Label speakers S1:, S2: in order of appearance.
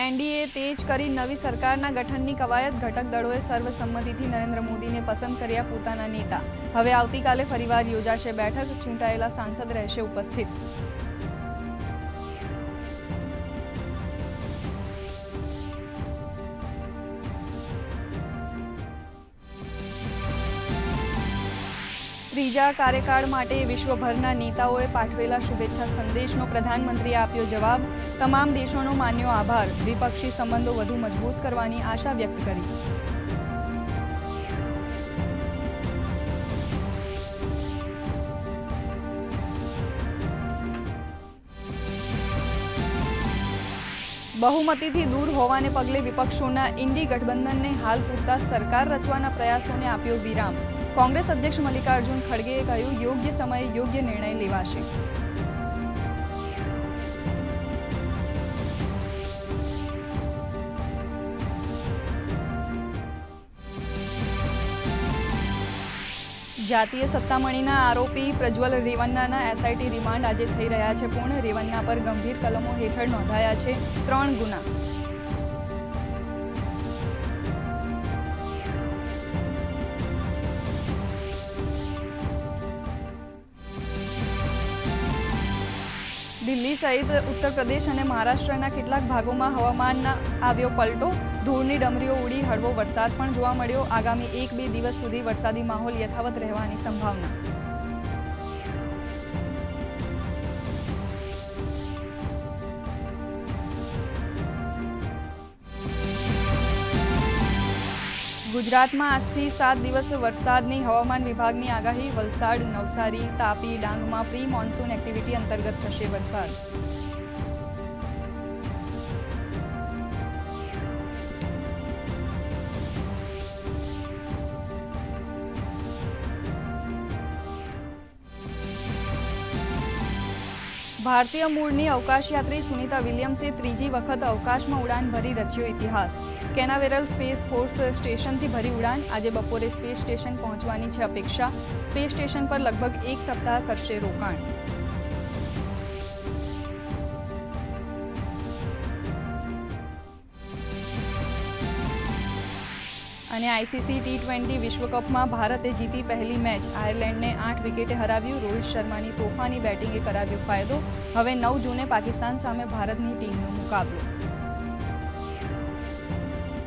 S1: NDA તેજ કરી નવી સરકારના ગઠનની કવાયત ઘટક દળોએ સર્વસંમતિથી નરેન્દ્ર મોદીને પસંદ કર્યા પોતાના નેતા. હવે આવતીકાલે ફરીવાર યોજાશે બેઠક. ચૂંટાયેલા સાંસદ રહેશે ઉપસ્થિત. ત્રીજા કાર્યકાળ માટે વિશ્વભરના નેતાઓએ પાઠવેલા શુભેચ્છા સંદેશનો પ્રધાનમંત્રીએ આપ્યો જવાબ. તમામ દેશોનો માન્યો આભાર. દ્વિપક્ષી સંબંધો વધુ મજબૂત કરવાની આશા વ્યક્ત કરી. બહુમતીથી દૂર હોવાને પગલે વિપક્ષોના ઇન્ડી ગઠબંધનને હાલ પૂરતા સરકાર રચવાના પ્રયાસોને આપ્યો વિરામ. કોંગ્રેસ અધ્યક્ષ મલ્લિકાર્જુન ખડગેએ કહ્યું, યોગ્ય સમયે યોગ્ય નિર્ણય લેવાશે. જાતીય સત્તામણીના આરોપી પ્રજ્વલ રેવન્નાના એસઆઈટી રિમાન્ડ આજે થઈ રહ્યા છે પૂર્ણ. રેવન્ના પર ગંભીર કલમો હેઠળ નોંધાયા છે ત્રણ ગુના. દિલ્હી સહિત ઉત્તર પ્રદેશ અને મહારાષ્ટ્રના કેટલાક ભાગોમાં હવામાનના આવ્યો પલટો. ધૂળની ડમરીઓ ઉડી, હળવો વરસાદ પણ જોવા મળ્યો. આગામી એક બે દિવસ સુધી વરસાદી માહોલ યથાવત રહેવાની સંભાવના ગુજરાતમાં આજથી સાત દિવસ વરસાદની હવામાન વિભાગની આગાહી, વલસાડ, નવસારી, તાપી, ડાંગમાં પ્રી મોન્સૂન એક્ટિવિટી અંતર્ગત થશે વરસાદ. ભારતીય મૂળની અવકાશયાત્રી સુનીતા વિલિયમ્સે ત્રીજી વખત અવકાશમાં ઉડાન ભરી રચ્યો ઇતિહાસ. કેનાવેરલ સ્પેસ ફોર્સ સ્ટેશનથી ભરી ઉડાન. આજે બપોરે સ્પેસ સ્ટેશન પહોંચવાની છે અપેક્ષા. સ્પેસ સ્ટેશન પર લગભગ એક સપ્તાહ કરશે રોકાણ. અને આઈસીસી ટી ટ્વેન્ટી વિશ્વકપમાં ભારતે જીતી પહેલી મેચ. આયર્લેન્ડને આઠ વિકેટે હરાવ્યું. રોહિત શર્માની તોફાની બેટિંગે કરાવ્યો ફાયદો. હવે નવ જૂને પાકિસ્તાન સામે ભારતની ટીમનો મુકાબલો.